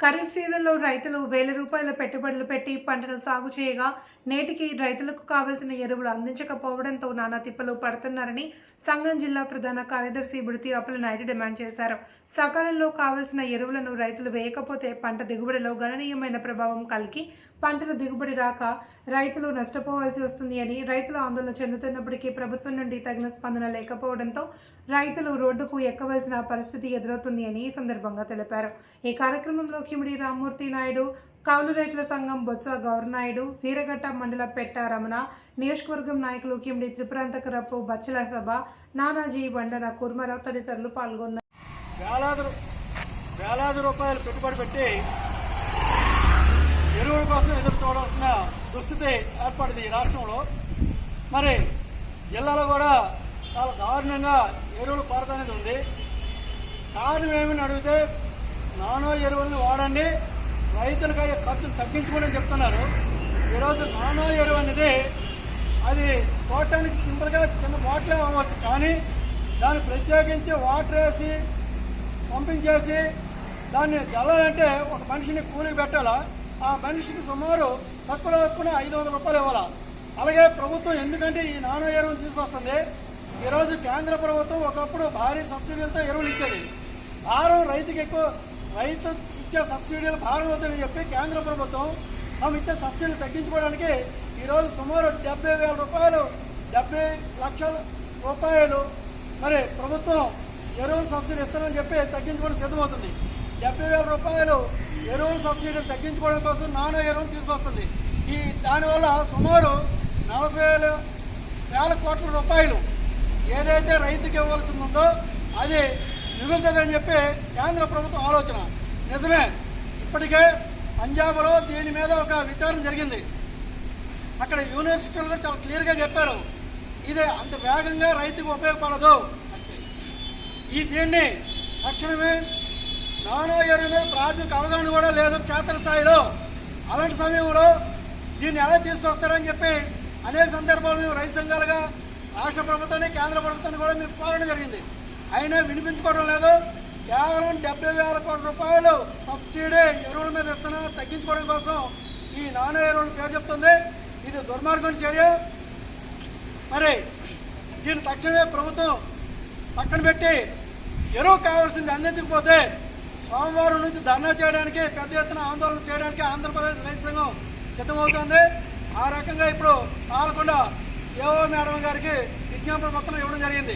ఖరీఫ్ సీజన్లో రైతులు వేల రూపాయల పెట్టుబడులు పెట్టి పంటను సాగు చేయగా నేటికి రైతులకు కావలసిన ఎరువులు అందించకపోవడంతో నానా తిప్పలు పడుతున్నారని సంఘం జిల్లా ప్రధాన కార్యదర్శి బుడితి అప్పలనాయుడు డిమాండ్ చేశారు. సకాలంలో కావలసిన ఎరువులను రైతులు వేయకపోతే పంట దిగుబడిలో గణనీయమైన ప్రభావం కలిగి పంటల దిగుబడి రాక రైతులు నష్టపోవాల్సి వస్తుంది అని రైతులు ఆందోళన చెందుతున్నప్పటికీ ప్రభుత్వం నుండి తగిన స్పందన లేకపోవడంతో రైతులు రోడ్డుకు ఎక్కవలసిన పరిస్థితి ఎదురవుతుంది అని ఈ సందర్భంగా తెలిపారు. ఈ కార్యక్రమంలో కిమిడి రామ్మూర్తి నాయుడు కౌలు రైతుల సంఘం బొత్స గౌరనాయుడు వీరఘట్ట మండల పెట్ట రమణ నియోజకవర్గం నాయకులు కిమిడి త్రిపురాంతకరపు బచ్చల సభ నానాజీ బండన కుర్మరావు తదితరులు పాల్గొన్నారు. వేలాది రూ- వేలాది రూపాయలు పెట్టుబడి పెట్టి ఎరువుల కోసం ఎదురు చూడాల్సిన దుస్థితి ఏర్పడింది ఈ రాష్ట్రంలో. మరి జిల్లాలో కూడా చాలా దారుణంగా ఎరువులు కొరత అనేది ఉంది. కారణం ఏమని అడిగితే నానో ఎరువులను వాడండి రైతులకు అయ్యే ఖర్చులు తగ్గించుకోండి చెప్తున్నారు. ఈరోజు నానో ఎరువు అనేది అది చూడటానికి సింపుల్గా చిన్న బాటిలే అవ్వచ్చు కానీ దాన్ని ప్రత్యేకించి వాటర్ వేసి పంపించేసి దాన్ని చల్లాలంటే ఒక మనిషిని కూలికి పెట్టాలా? ఆ మనిషికి సుమారు తక్కువ తక్కువ ఐదు వందల రూపాయలు ఇవ్వాలా? అలాగే ప్రభుత్వం ఎందుకంటే ఈ నానో ఎరువును తీసుకొస్తుంది? ఈరోజు కేంద్ర ప్రభుత్వం ఒకప్పుడు భారీ సబ్సిడీలతో ఎరువులు ఇచ్చేది. భారం రైతుకి ఎక్కువ రైతు ఇచ్చే సబ్సిడీలు భారం చెప్పి కేంద్ర ప్రభుత్వం మనం ఇచ్చే సబ్సిడీలు తగ్గించుకోవడానికి ఈరోజు సుమారు డెబ్బై వేల రూపాయలు డెబ్బై లక్షల రూపాయలు మరి ప్రభుత్వం ఎరువుల సబ్సిడీ ఇస్తానని చెప్పి తగ్గించుకోవడం సిద్ధమవుతుంది. డెబ్బై వేల రూపాయలు ఎరువుల సబ్సిడీ తగ్గించుకోవడం కోసం నానో ఎరువులు తీసుకొస్తుంది. ఈ దానివల్ల సుమారు నలభై వేల వేల కోట్ల రూపాయలు ఏదైతే రైతుకి ఇవ్వాల్సింది ఉందో అది మిగులుతుందని చెప్పి కేంద్ర ప్రభుత్వం ఆలోచన. నిజమే. ఇప్పటికే పంజాబ్లో దీని మీద ఒక విచారణ జరిగింది. అక్కడ యూనివర్సిటీలు కూడా చాలా క్లియర్గా చెప్పారు. ఇది అంత వేగంగా రైతుకు ఉపయోగపడదు. ఈ దీన్ని తక్షణమే నానో ఎరువు మీద ప్రాథమిక అవగాహన కూడా లేదు క్షేత్ర స్థాయిలో. అలాంటి సమయంలో దీన్ని ఎలా తీసుకొస్తారని చెప్పి అనేక సందర్భాలు మేము రైతు సంఘాలుగా రాష్ట్ర ప్రభుత్వాన్ని కేంద్ర ప్రభుత్వాన్ని కూడా మేము కోరడం జరిగింది. అయినా వినిపించుకోవడం లేదు. కేవలం డెబ్బై వేల కోట్ల రూపాయలు సబ్సిడీ ఎరువుల మీద ఇస్తున్నా తగ్గించుకోవడం కోసం ఈ నానో ఎరువుల పేరు చెప్తుంది. ఇది దుర్మార్గం చర్య. మరి దీన్ని తక్షణమే ప్రభుత్వం పక్కన పెట్టి ఎరువు కావాల్సింది అందించకపోతే సోమవారం నుంచి ధర్నా చేయడానికి పెద్ద ఎత్తున ఆందోళన చేయడానికి ఆంధ్రప్రదేశ్ రైతు సంఘం సిద్ధమవుతోంది. ఆ రకంగా ఇప్పుడు పాలకొండ దేవో మేడం గారికి విజ్ఞాపన పత్రం ఇవ్వడం జరిగింది.